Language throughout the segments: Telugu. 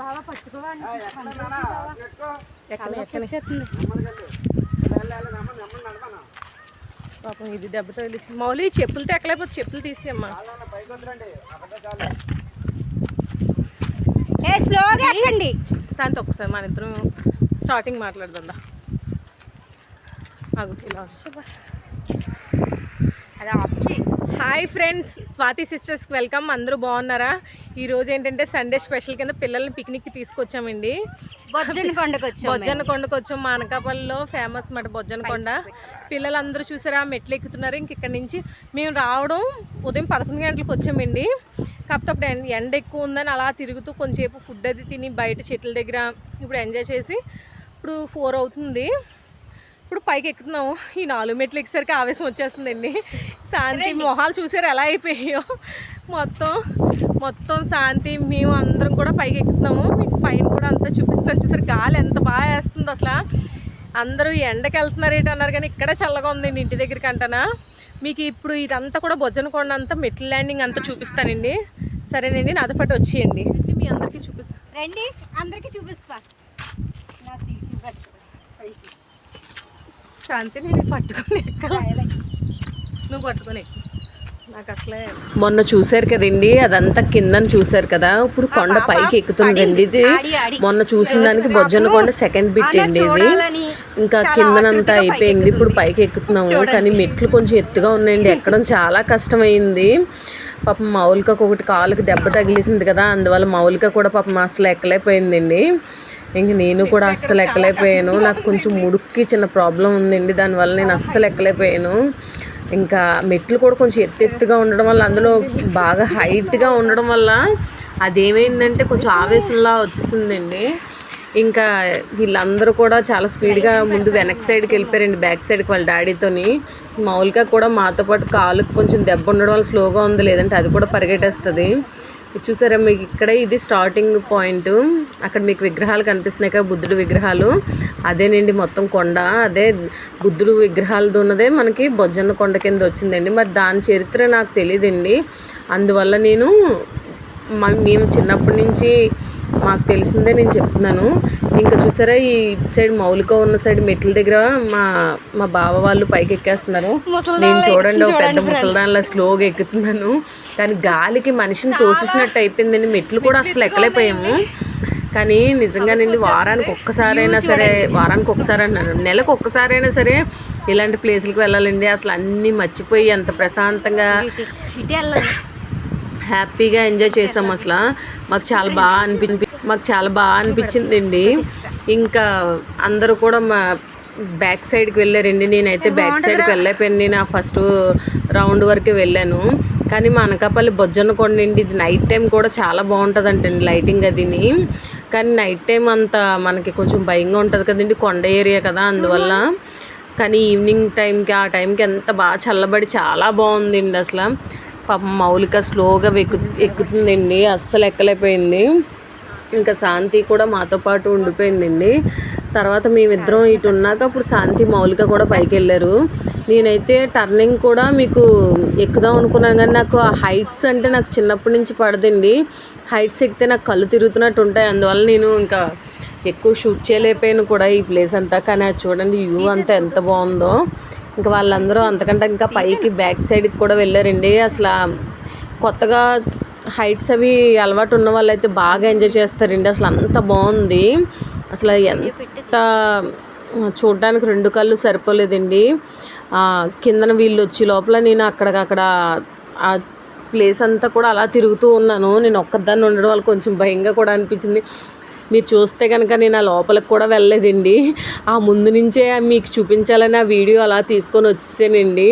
బాగా పట్టుకోవాలి పాపం ఇది దెబ్బ తగిలించి మౌలి చెప్పులతో ఎక్కలేకపోతే చెప్పులు తీసేయమ్మా. ఏ స్లోగా ఎక్కండి. శాంతి ఒక్కసారి మన ఇద్దరం స్టార్టింగ్ మాట్లాడదా ఆగు ఇలా. అది ఆఫ్ చేయి. హాయ్ ఫ్రెండ్స్ స్వాతి సిస్టర్స్కి వెల్కమ్. అందరూ బాగున్నారా? ఈరోజు ఏంటంటే సండే స్పెషల్ కింద పిల్లల్ని పిక్నిక్కి తీసుకొచ్చామండి. బొజ్జని కొండకు వచ్చాం కొండకు వచ్చాం మా అనకాపల్లిలో ఫేమస్ మాట బొజ్జన్న కొండ. పిల్లలందరూ చూసారా? మెట్లు ఎక్కుతున్నారు ఇంక ఇక్కడ నుంచి మేము రావడం ఉదయం పదకొండు గంటలకు వచ్చామండి. కాకపోతే అప్పుడు ఎండ ఎక్కువ ఉందని అలా తిరుగుతూ కొంచెంసేపు ఫుడ్ అది తిని బయట చెట్ల దగ్గర ఇప్పుడు ఎంజాయ్ చేసి ఇప్పుడు ఫోర్ అవుతుంది. ఇప్పుడు పైకి ఎక్కుతున్నాము. ఈ నాలుగు మెట్లు ఎక్కేసరికి ఆవేశం వచ్చేస్తుందండి. శాంతి మొహాలు చూసారు ఎలా అయిపోయాయో? మొత్తం మొత్తం శాంతి. మేము అందరం కూడా పైకి ఎక్కుతున్నాము. మీకు పైన కూడా అంతా చూపిస్తాను. చూసారు గాలి ఎంత బాగా వేస్తుంది అసలు. అందరూ ఎండకి వెళ్తున్నారు ఏంటి అన్నారు కానీ ఇక్కడ చల్లగా ఉందండి ఇంటి దగ్గరికి అంటనా. మీకు ఇప్పుడు ఇదంతా కూడా బొజ్జనకొండ అంతా మెట్ల ల్యాండింగ్ అంతా చూపిస్తానండి. సరేనండి నాతో పాటు వచ్చేయండి. మీ అందరికీ చూపిస్తాను రండి అందరికి చూపిస్తా నా తీసి పట్టుకో. పైకి. శాంతి నేను పట్టుకొని. నువ్వు పట్టుకొని. నాకు అసలే మొన్న చూసారు కదండి అదంతా కిందని చూసారు కదా. ఇప్పుడు కొండ పైకి ఎక్కుతుందండి ఇది. మొన్న చూసిన దానికి బొజ్జన కొండ సెకండ్ బిట్ అండి ఇది. ఇంకా కిందనంతా అయిపోయింది. ఇప్పుడు పైకి ఎక్కుతున్నాము. కానీ మెట్లు కొంచెం ఎత్తుగా ఉన్నాయండి. ఎక్కడం చాలా కష్టమైంది. పాపం మౌలికకు ఒకటి కాలుకి దెబ్బ తగిలేసింది కదా. అందువల్ల మౌలిక కూడా పాపం అసలు ఎక్కలేకపోయిందండి. ఇంక నేను కూడా అస్సలు ఎక్కలేకపోయాను. నాకు కొంచెం ముడుక్కి చిన్న ప్రాబ్లం ఉందండి. దానివల్ల నేను అస్సలు ఎక్కలేకపోయాను. ఇంకా మెట్లు కూడా కొంచెం ఎత్తు ఎత్తుగా ఉండడం వల్ల అందులో బాగా హైట్గా ఉండడం వల్ల అదేమైందంటే కొంచెం ఆవేశంలా వచ్చేసిందండి. ఇంకా వీళ్ళందరూ కూడా చాలా స్పీడ్గా ముందు వెనక్ సైడ్కి వెళ్ళిపోయారండి. బ్యాక్ సైడ్కి వాళ్ళ డాడీతోని. మౌలిక కూడా మాతో పాటు కాలుకి కొంచెం దెబ్బ ఉండడం వల్ల స్లోగా ఉంది. లేదంటే అది కూడా పరిగెట్టేస్తుంది. చూసారా మీకు ఇక్కడ ఇది స్టార్టింగ్ పాయింట్ అక్కడ మీకు విగ్రహాలు కనిపిస్తున్నాయి కదా బుద్ధుడు విగ్రహాలు. అదేనండి మొత్తం కొండ. అదే బుద్ధుడు విగ్రహాలది ఉన్నదే మనకి బొజ్జన్న కొండ కింద వచ్చిందండి. మరి దాని చరిత్ర నాకు తెలియదండి అందువల్ల నేను మ- మేము చిన్నప్పటి నుంచి మాకు తెలిసిందే నేను చెప్తున్నాను. ఇంకా చూసారా ఈ సైడ్ మౌలిక ఉన్న సైడ్ మెట్ల దగ్గర మా మా బావ వాళ్ళు పైకి ఎక్కేస్తున్నారు. నేను చూడండి ఒక పెద్ద ముసలిదానిలా స్లోగా ఎక్కుతున్నాను. కానీ గాలికి మనిషిని తోసేసినట్టు అయిపోయిందండి. మెట్లు కూడా అసలు ఎక్కలేకపోయాము. కానీ నిజంగానండి వారానికి ఒక్కసారైనా సరే వారానికి ఒకసారి అన్నాను నెలకు ఒక్కసారైనా సరే ఇలాంటి ప్లేసులకు వెళ్ళాలండి. అసలు అన్నీ మర్చిపోయి అంత ప్రశాంతంగా హ్యాపీగా ఎంజాయ్ చేసాం అసలు. మాకు చాలా బాగా అనిపించి మాకు చాలా బాగా అనిపించిందండి. ఇంకా అందరూ కూడా మా బ్యాక్ సైడ్కి వెళ్ళారండి. నేనైతే బ్యాక్ సైడ్కి వెళ్ళైపోయాను నేను ఆ ఫస్ట్ రౌండ్ వరకే వెళ్ళాను. కానీ మా అనకాపల్లి బొజ్జన్న కొండ అండి ఇది నైట్ టైం కూడా చాలా బాగుంటుంది అంటండి లైటింగ్ అదిని. కానీ నైట్ టైం అంత మనకి కొంచెం భయంగా ఉంటుంది కదండి కొండ ఏరియా కదా అందువల్ల. కానీ ఈవినింగ్ టైంకి ఆ టైంకి ఎంత బాగా చల్లబడి చాలా బాగుందండి అసలు. పాపం మౌలిక స్లోగా ఎక్కు ఎక్కుతుందండి అస్సలు ఎక్కలేకపోయింది. ఇంకా శాంతి కూడా మాతో పాటు ఉండిపోయిందండి. తర్వాత మేమిద్దరం ఇటు ఉన్నాక అప్పుడు శాంతి మౌలిక కూడా పైకి వెళ్ళారు. నేనైతే టర్నింగ్ కూడా మీకు ఎక్కుదాం అనుకున్నాను కానీ నాకు ఆ హైట్స్ అంటే నాకు చిన్నప్పటి నుంచి పడదండి. హైట్స్ ఎక్కితే నాకు కళ్ళు తిరుగుతున్నట్టు ఉంటాయి. అందువల్ల నేను ఇంకా ఎక్కువ షూట్ చేయలేకపోయాను కూడా ఈ ప్లేస్ అంతా. కానీ అది చూడండి వ్యూ అంతా ఎంత బాగుందో. ఇంకా వాళ్ళందరూ అంతకంటే ఇంకా పైకి బ్యాక్ సైడ్కి కూడా వెళ్ళారండి. అసలు కొత్తగా హైట్స్ అవి అలవాటు ఉన్న వాళ్ళైతే బాగా ఎంజాయ్ చేస్తారండి. అసలు అంత బాగుంది. అసలు ఎంత చూడడానికి రెండు కళ్ళు సరిపోలేదండి. కిందన వీళ్ళు వచ్చి లోపల నేను అక్కడికక్కడ ఆ ప్లేస్ అంతా కూడా అలా తిరుగుతూ ఉన్నాను. నేను ఒక్కదాన్ని ఉండడం వల్ల కొంచెం భయంగా కూడా అనిపించింది. మీరు చూస్తే కనుక నేను ఆ లోపలికి కూడా వెళ్ళలేదండి. ఆ ముందు నుంచే మీకు చూపించాలని ఆ వీడియో అలా తీసుకొని వచ్చేసానండి.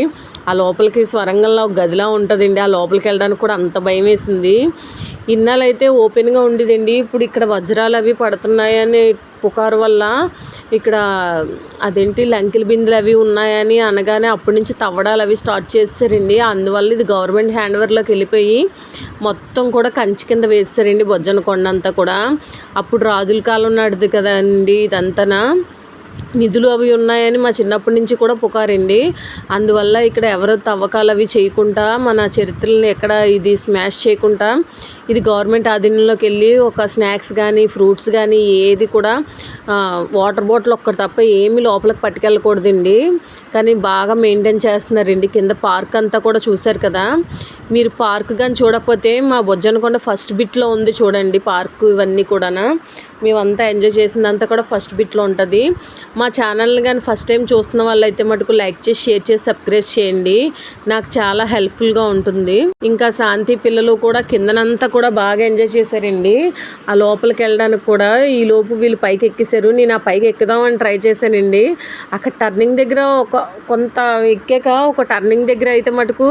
ఆ లోపలికి స్వరంగంలో ఒక గదిలా ఉంటుందండి. ఆ లోపలికి వెళ్ళడానికి కూడా అంత భయం వేసింది. ఇన్నాళ్ళైతే ఓపెన్గా ఉండేదండి. ఇప్పుడు ఇక్కడ వజ్రాలు అవి పడుతున్నాయని పుకారు వల్ల ఇక్కడ అదేంటి లంకిల బిందెలు అవి ఉన్నాయని అనగానే అప్పటి నుంచి తవ్వడాలు అవి స్టార్ట్ చేస్తారండి. అందువల్ల ఇది గవర్నమెంట్ హ్యాండ్ ఓవర్లోకి వెళ్ళిపోయి మొత్తం కూడా కంచి కింద వేస్తారండి బొజ్జన కొండ అంతా కూడా. అప్పుడు రాజుల కాలం నాటిది కదండి ఇదంతనా? నిధులు అవి ఉన్నాయని మా చిన్నప్పటి నుంచి కూడా పుకారండి. అందువల్ల ఇక్కడ ఎవరు తవ్వకాలు అవి చేయకుండా మన చరిత్రలను ఎక్కడ ఇది స్మాష్ చేయకుండా ఇది గవర్నమెంట్ ఆధీనంలోకి వెళ్ళి ఒక స్నాక్స్ కానీ ఫ్రూట్స్ కానీ ఏది కూడా వాటర్ బాటిల్ ఒక్కటి తప్ప ఏమీ లోపలికి పట్టుకెళ్ళకూడదండి. కానీ బాగా మెయింటైన్ చేస్తున్నారండి. కింద పార్క్ అంతా కూడా చూశారు కదా. మీరు పార్క్ కానీ చూడకపోతే మా బొజ్జనకొండ ఫస్ట్ బిట్లో ఉంది చూడండి పార్క్ ఇవన్నీ కూడా మేమంతా ఎంజాయ్ చేసిందంతా కూడా ఫస్ట్ బిట్లో ఉంటుంది. మా ఛానల్ కానీ ఫస్ట్ టైం చూస్తున్న వాళ్ళైతే మటుకు లైక్ చేసి షేర్ చేసి సబ్స్క్రైబ్ చేయండి. నాకు చాలా హెల్ప్ఫుల్గా ఉంటుంది. ఇంకా శాంతి పిల్లలు కూడా కిందనంతా కూడా బాగా ఎంజాయ్ చేశారండి. ఆ లోపలికి వెళ్ళడానికి కూడా ఈ లోపు వీళ్ళు పైకి ఎక్కేశారు. నేను ఆ పైకి ఎక్కుదామని ట్రై చేశానండి. అక్కడ టర్నింగ్ దగ్గర ఒక కొంత ఎక్కాక ఒక టర్నింగ్ దగ్గర అయితే మటుకు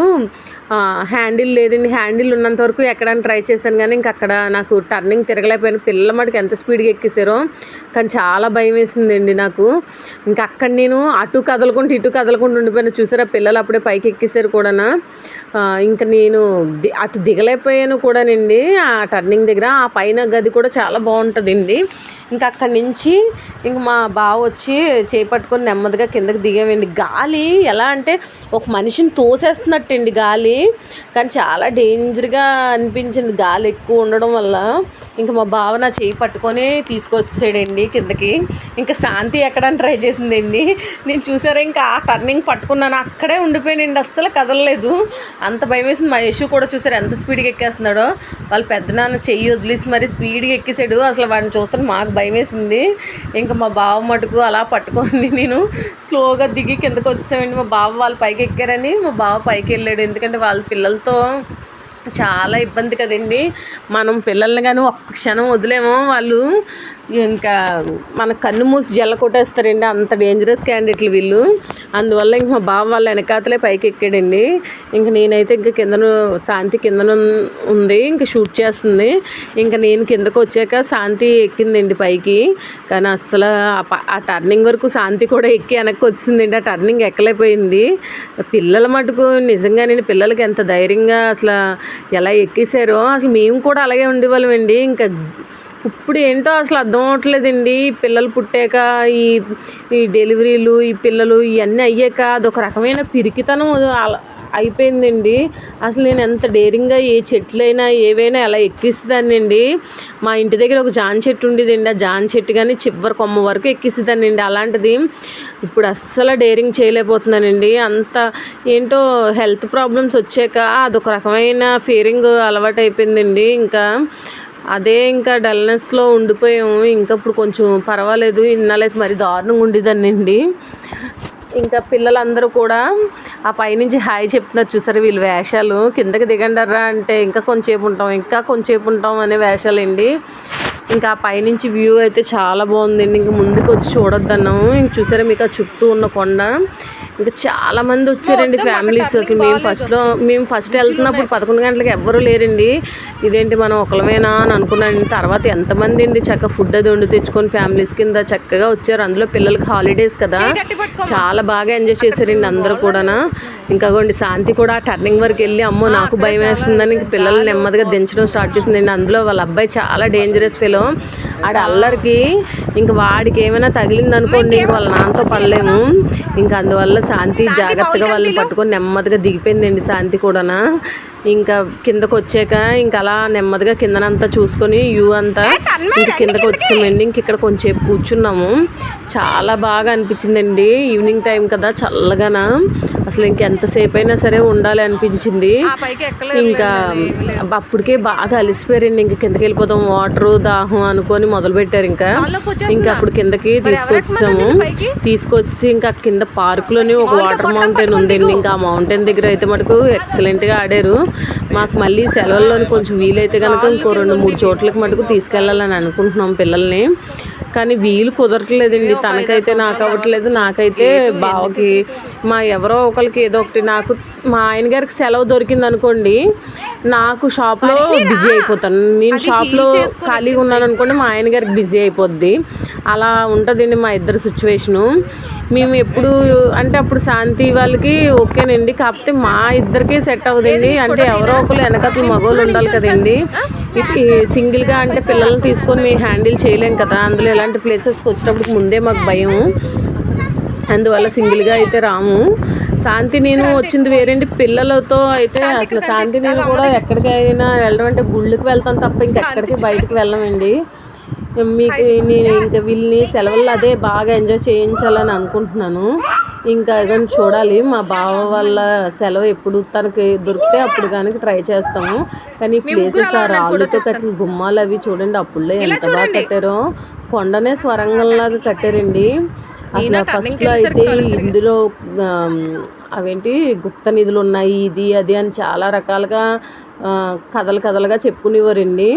హ్యాండిల్ లేదండి. హ్యాండిల్ ఉన్నంత వరకు ఎక్కడానికి ట్రై చేశాను కానీ ఇంక అక్కడ నాకు టర్నింగ్ తిరగలేకపోయాను. పిల్లల మటుకు ఎంత స్పీడ్గా ఎక్కేసారో కానీ చాలా భయం వేసిందండి నాకు. ఇంకా అక్కడ నేను అటు కదలకుంటూ ఇటు కదలకుండా ఉండిపోయాను. చూసారా పిల్లలు అప్పుడే పైకి ఎక్కేసారు కూడా ఇంకా నేను ది అటు దిగలేకపోయాను కూడానండి. ఆ టర్నింగ్ దగ్గర ఆ పైన గది కూడా చాలా బాగుంటుందండి. ఇంకా అక్కడి నుంచి ఇంక మా బావ వచ్చి చేపట్టుకొని నెమ్మదిగా కిందకి దిగామండి. గాలి ఎలా అంటే ఒక మనిషిని తోసేస్తున్నట్టండి గాలి. కానీ చాలా డేంజర్గా అనిపించింది గాలి ఎక్కువ ఉండడం వల్ల. ఇంకా మా బావ నా చేయి పట్టుకొని తీసుకొచ్చేసాడండి కిందకి. ఇంకా శాంతి ఎక్కడని ట్రై చేసిందండి. నేను చూసారా ఇంకా ఆ టర్నింగ్ పట్టుకున్నాను. అక్కడే ఉండిపోయానండి. అస్సలు కదలలేదు. అంత భయం వేసింది. మా యశు కూడా చూసారు ఎంత స్పీడ్గా ఎక్కేస్తున్నాడో. వాళ్ళ పెద్దనాన్న చెయ్యి వదిలేసి మరి స్పీడ్గా ఎక్కేసాడు. అసలు వాడిని చూస్తాను మాకు భయం వేసింది. ఇంకా మా బావ మటుకు అలా పట్టుకొని నేను స్లోగా దిగి కిందకు వచ్చేసామండి. మా బావ వాళ్ళు పైకి ఎక్కారని మా బావ పైకి వెళ్ళాడు. ఎందుకంటే వాళ్ళ పిల్లలతో చాలా ఇబ్బంది కదండి. మనం పిల్లల్ని కానీ ఒక్క క్షణం వదిలేమో వాళ్ళు. ఇంకా మన కన్ను మూసి జల్ల కొట్టేస్తారండి. అంత డేంజరస్ క్యాండిడేట్లు వీళ్ళు. అందువల్ల ఇంక మా బావ వాళ్ళ వెనకాతలే పైకి ఎక్కాడండి. ఇంక నేనైతే ఇంక కిందను శాంతి కిందన ఉంది. ఇంక షూట్ చేస్తుంది. ఇంకా నేను కిందకు వచ్చాక శాంతి ఎక్కిందండి పైకి. కానీ అస్సలు ఆ టర్నింగ్ వరకు శాంతి కూడా ఎక్కి వెనక్కి వచ్చిందండి ఆ టర్నింగ్ ఎక్కలేకపోయింది. పిల్లల మటుకు నిజంగా నేను పిల్లలకి ఎంత ధైర్యంగా అసలు ఎలా ఎక్కేసారో అసలు మేము కూడా అలాగే ఉండేవాళ్ళమండి. ఇంకా ఇప్పుడు ఏంటో అసలు అర్థం అవ్వట్లేదండి పిల్లలు పుట్టాక ఈ ఈ డెలివరీలు ఈ పిల్లలు ఇవన్నీ అయ్యాక అదొక రకమైన పిరికితనం అలా అయిపోయిందండి. అసలు నేను ఎంత డేరింగ్గా ఏ చెట్లైనా ఏవైనా ఎలా ఎక్కిస్తుందానండి మా ఇంటి దగ్గర ఒక జాన్ చెట్టు ఉండేదండి. ఆ జాన్ చెట్టు కానీ చివరి కొమ్మ వరకు ఎక్కిస్తుందానండి అలాంటిది. ఇప్పుడు అస్సలు డేరింగ్ చేయలేకపోతున్నానండి. అంత ఏంటో హెల్త్ ప్రాబ్లమ్స్ వచ్చాక అదొక రకమైన ఫీరింగ్ అలవాటు అయిపోయిందండి ఇంకా అదే ఇంకా డల్నెస్లో ఉండిపోయాము. ఇంకా ఇప్పుడు కొంచెం పర్వాలేదు. ఇన్నాళ్ళైతే మరి దారుణంగా ఉండేదాన్నండి ఇంకా పిల్లలందరూ కూడా ఆ పైనుంచి హాయ్ చెప్తున్నారు. చూసారు వీళ్ళు వేషాలు? కిందకి దిగండరా అంటే ఇంకా కొంచెంసేపు ఉంటాం. ఇంకా కొంచెంసేపు ఉంటాం అనే వేషాలండి. ఇంకా ఆ పైనుంచి వ్యూ అయితే చాలా బాగుందండి. ఇంకా ముందుకు వచ్చి చూడొద్దన్నాము. ఇంక చూసారా మీకు ఆ చుట్టూ ఉన్న కొండ? ఇంకా చాలా మంది వచ్చారండి ఫ్యామిలీస్ అసలు. మేము ఫస్ట్లో మేము ఫస్ట్ వెళ్తున్నప్పుడు పదకొండు గంటలకు ఎవ్వరూ లేరండి. ఇదేంటి మనం ఒకళ్ళమేనా అని అనుకున్నాను తర్వాత ఎంతమంది అండి చక్కగా ఫుడ్ అది వండి తెచ్చుకొని ఫ్యామిలీస్ కింద చక్కగా వచ్చారు. అందులో పిల్లలకి హాలిడేస్ కదా. చాలా బాగా ఎంజాయ్ చేశారండి అందరూ కూడా ఇంకా గోండి శాంతి కూడా టర్నింగ్ వరకు వెళ్ళి అమ్మో నాకు భయం వేస్తుందని ఇంక పిల్లలు నెమ్మదిగా దించడం స్టార్ట్ చేసిందండి. అందులో వాళ్ళ అబ్బాయి చాలా డేంజరస్ ఫెలో ఆడ అల్లరికి ఇంక వాడికి ఏమైనా తగిలింది అనుకోండి ఇంక వాళ్ళ నాన్నతో పడలేము. ఇంకా అందువల్ల శాంతి జాగ్రత్తగా వాళ్ళని పట్టుకొని నెమ్మదిగా దిగిపోయిందండి శాంతి కూడానా. ఇంకా కిందకు వచ్చాక ఇంకా అలా నెమ్మదిగా కిందనంతా చూసుకొని వ్యూ అంతా ఇంక కిందకు వచ్చామండి ఇంక ఇక్కడ కొంచెంసేపు కూర్చున్నాము. చాలా బాగా అనిపించిందండి. ఈవినింగ్ టైం కదా చల్లగాన. అసలు ఇంకెంతసేపు అయినా సరే ఉండాలి అనిపించింది. ఇంకా అప్పటికే బాగా అలిసిపోయారండి. ఇంకా కిందకి వెళ్ళిపోతాం వాటర్ దాహం అనుకొని మొదలు పెట్టారు ఇంకా ఇంకా అప్పుడు కిందకి తీసుకొచ్చాము. తీసుకొచ్చి ఇంకా కింద పార్క్లోని ఒక వాటర్ మౌంటైన్ ఉందండి. ఇంకా ఆ మౌంటైన్ దగ్గర అయితే మటుకు ఎక్సలెంట్గా ఆడారు. మాకు మళ్ళీ సెలవుల్లోని కొంచెం వీలైతే కనుక ఇంకో రెండు మూడు చోట్లకి మటుకు తీసుకెళ్ళాలని అనుకుంటున్నాం పిల్లల్ని. కానీ వీలు కుదరట్లేదండి. తనకైతే నాకు అవ్వట్లేదు. నాకైతే బావకి మా ఎవరో ఒకరికి ఏదో ఒకటి నాకు మా ఆయన గారికి సెలవు దొరికింది అనుకోండి నాకు షాప్లో బిజీ అయిపోతాను. నేను షాప్లో ఖాళీగా ఉన్నాను అనుకోండి మా ఆయన గారికి బిజీ అయిపోద్ది. అలా ఉంటుందండి మా ఇద్దరు సిచ్యువేషను. మేము ఎప్పుడు అంటే అప్పుడు శాంతి వాళ్ళకి ఓకేనండి. కాకపోతే మా ఇద్దరికే సెట్ అవ్వదండి. అంటే ఎవరో ఒకరు వెనకట్లు మగవాళ్ళు ఉండాలి కదండి. సింగిల్గా అంటే పిల్లల్ని తీసుకొని మేము హ్యాండిల్ చేయలేం కదా. అందులో ఎలాంటి ప్లేసెస్కి వచ్చేటప్పుడు ముందే మాకు భయం. అందువల్ల సింగిల్గా అయితే రాము. శాంతి నేను వచ్చింది వేరేంటి పిల్లలతో అయితే అసలు శాంతి నేను కూడా ఎక్కడికైనా వెళ్ళడం అంటే గుళ్ళకి వెళ్తాం తప్ప ఇంకెక్కడికి బయటకు వెళ్ళమండి. మీకు నేను ఇంకా వీళ్ళని సెలవుల్లో అదే బాగా ఎంజాయ్ చేయించాలని అనుకుంటున్నాను. ఇంకా ఏదైనా చూడాలి. మా బావ వాళ్ళ సెలవు ఎప్పుడు తనకి దొరికితే అప్పుడు కనుక ట్రై చేస్తాము. కానీ ప్లేసెస్ ఆ రాళ్ళతో కట్టిన గుమ్మాలు అవి చూడండి. అప్పుడులో ఎంత బాగా కట్టారో. కొండనే స్వరంగంలాగా కట్టారండి. అసలు ఫస్ట్లో అయితే ఇందులో అవేంటి గుప్త నిధులు ఉన్నాయి ఇది అది అని చాలా రకాలుగా కథలు కథలుగా చెప్పుకునేవారండి.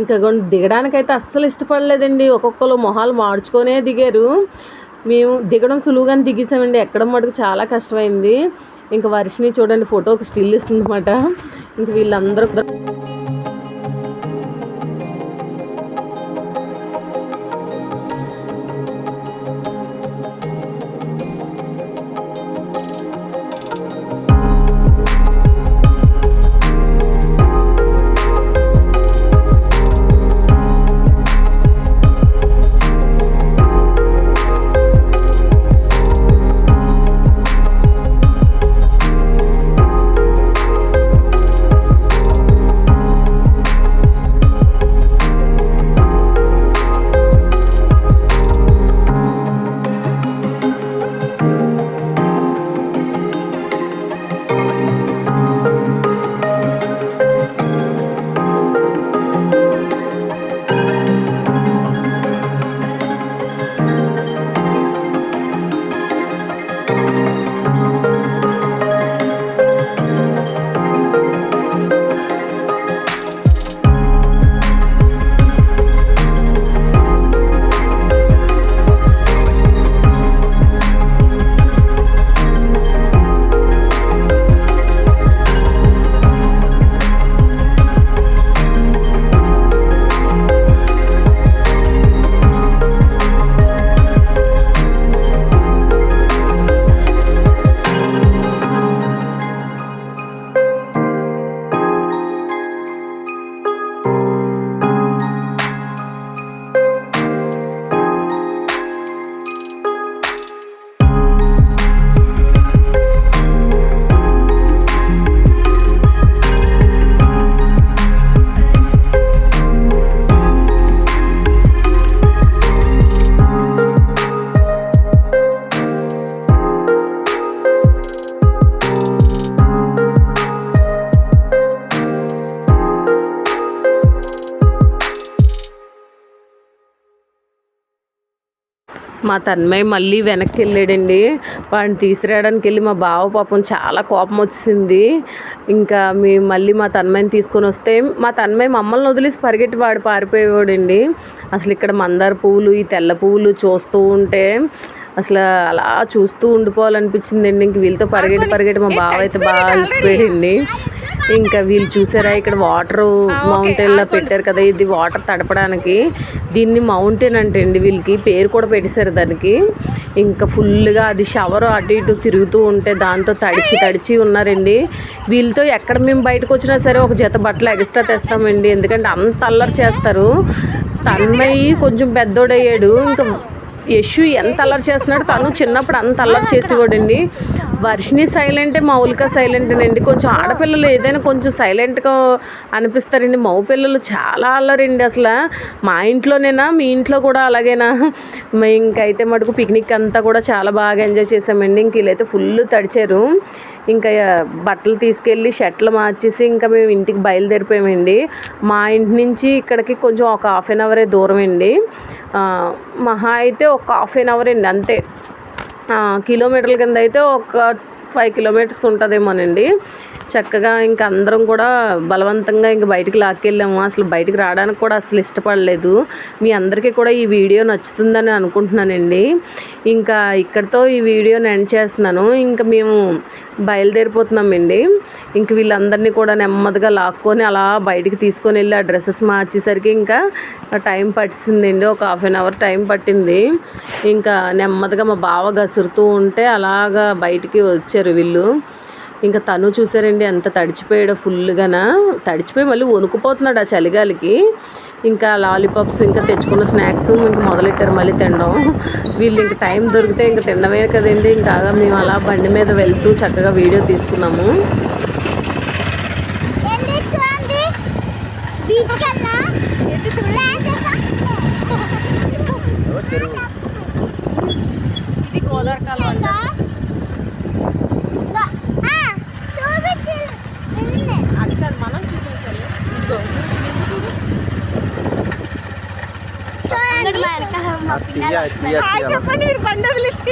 ఇంకా దిగడానికైతే అస్సలు ఇష్టపడలేదండి. ఒక్కొక్కరు మొహాలు మార్చుకొనే దిగారు. మేము దిగడం సులువుగానే దిగేసామండి. ఎక్కడం మటుకు చాలా కష్టమైంది. ఇంకా వర్షిని చూడండి ఫోటోకి స్టిల్ ఇస్తుంది అనమాట ఇంక వీళ్ళందరూ మా తన్మయ్య మళ్ళీ వెనక్కి వెళ్ళాడండి వాడిని తీసుకురావడానికి వెళ్ళి మా బావ పాపం చాలా కోపం వచ్చింది ఇంకా మేము మళ్ళీ మా తన్మయ్యని తీసుకొని వస్తే మా తన్మయ్య మమ్మల్ని వదిలేసి పరిగెట్టి వాడు పారిపోయేవాడండి. అసలు ఇక్కడ మందార పువ్వులు ఈ తెల్ల పువ్వులు చూస్తూ ఉంటే అసలు అలా చూస్తూ ఉండిపోవాలనిపించిందండి. ఇంక వీళ్ళతో పరిగెట్టి పరిగెట్టి మా బావ అయితే బాగా అలసిపోయాడండి. ఇంకా వీళ్ళు చూసారా? ఇక్కడ వాటర్ మౌంటైన్ లా పెట్టారు కదా ఇది వాటర్ తడపడానికి. దీన్ని మౌంటైన్ అంటే అండి వీళ్ళకి పేరు కూడా పెట్టేశారు దానికి. ఇంకా ఫుల్గా అది షవర్ అటు ఇటు తిరుగుతూ ఉంటే దాంతో తడిచి తడిచి ఉన్నారండి. వీళ్ళతో ఎక్కడ మేము బయటకు వచ్చినా సరే ఒక జత బట్టలు ఎక్స్ట్రా తెస్తామండి. ఎందుకంటే అంత అల్లరి చేస్తారు. తన్మయ్యి కొంచెం పెద్దోడయ్యాడు. ఇంకా యశు ఎంత అల్లరి చేస్తున్నాడు తను చిన్నప్పుడు అంత అల్లరి చేసేవాడండి. వర్షిణి సైలెంటే మౌలిక సైలెంటేనండి కొంచెం ఆడపిల్లలు ఏదైనా కొంచెం సైలెంట్గా అనిపిస్తారండి. మగ పిల్లలు చాలా అల్లరండి అసలు. మా ఇంట్లోనేనా మీ ఇంట్లో కూడా అలాగేనా? మ- ఇంకైతే మటుకు పిక్నిక్ అంతా కూడా చాలా బాగా ఎంజాయ్ చేసామండి. ఇంక వీళ్ళైతే ఫుల్ తడిచారు. ఇంకా బట్టలు తీసుకెళ్ళి షర్ట్లు మార్చేసి ఇంకా మేము ఇంటికి బయలుదేరిపోయామండి. మా ఇంటి నుంచి ఇక్కడికి కొంచెం ఒక హాఫ్ అన్ అవరే దూరం అండి మహా అయితే ఒక హాఫ్ అన్ అవర్ అండి అంతే. కిలోమీటర్ల కింద అయితే ఒక ఫైవ్ కిలోమీటర్స్ ఉంటుందేమోనండి. చక్కగా ఇంక అందరం కూడా బలవంతంగా ఇంక బయటికి లాక్కెళ్ళాము. అసలు బయటికి రావడానికి కూడా అసలు ఇష్టపడలేదు. మీ అందరికీ కూడా ఈ వీడియో నచ్చుతుందని అనుకుంటున్నానండి. ఇంకా ఇక్కడితో ఈ వీడియోని ఎండ్ చేస్తున్నాను. ఇంకా మేము బయలుదేరిపోతున్నామండి. ఇంక వీళ్ళందరినీ కూడా నెమ్మదిగా లాక్కొని అలా బయటికి తీసుకొని వెళ్ళి ఆ డ్రెస్సెస్ మార్చేసరికి ఇంకా టైం పట్టిందండి ఒక హాఫ్ అన్ అవర్ టైం పట్టింది. ఇంకా నెమ్మదిగా మా బావ గసురుతూ ఉంటే అలాగా బయటికి వచ్చారు వీళ్ళు. ఇంకా తను చూసారండి ఎంత తడిచిపోయాడో ఫుల్గానా తడిచిపోయి మళ్ళీ వణుకుపోతున్నాడు ఆ చలిగాలికి. ఇంకా లాలీపాప్స్ ఇంకా తెచ్చుకున్న స్నాక్స్ ఇంకా మొదలెట్టారు మళ్ళీ తినడం. వీళ్ళు ఇంకా టైం దొరికితే ఇంకా తినడమే కదండి. ఇంకా మేము అలా బండి మీద వెళ్తూ చక్కగా వీడియో తీసుకున్నాము ఏంటి చూడండి బీచ్కి వెళ్ళా ఏంటి చూడండి ఇది గోదావరి కాలం అంట చూపించి వెళ్ళింది అది కాదు మనం చూపించాలి ఇదిగో నిన్ను చూడు చూడండి మా వెనకాల మా పిల్లలు హాయ్ చెప్పండి మీరు పండుగలు వదిలేసి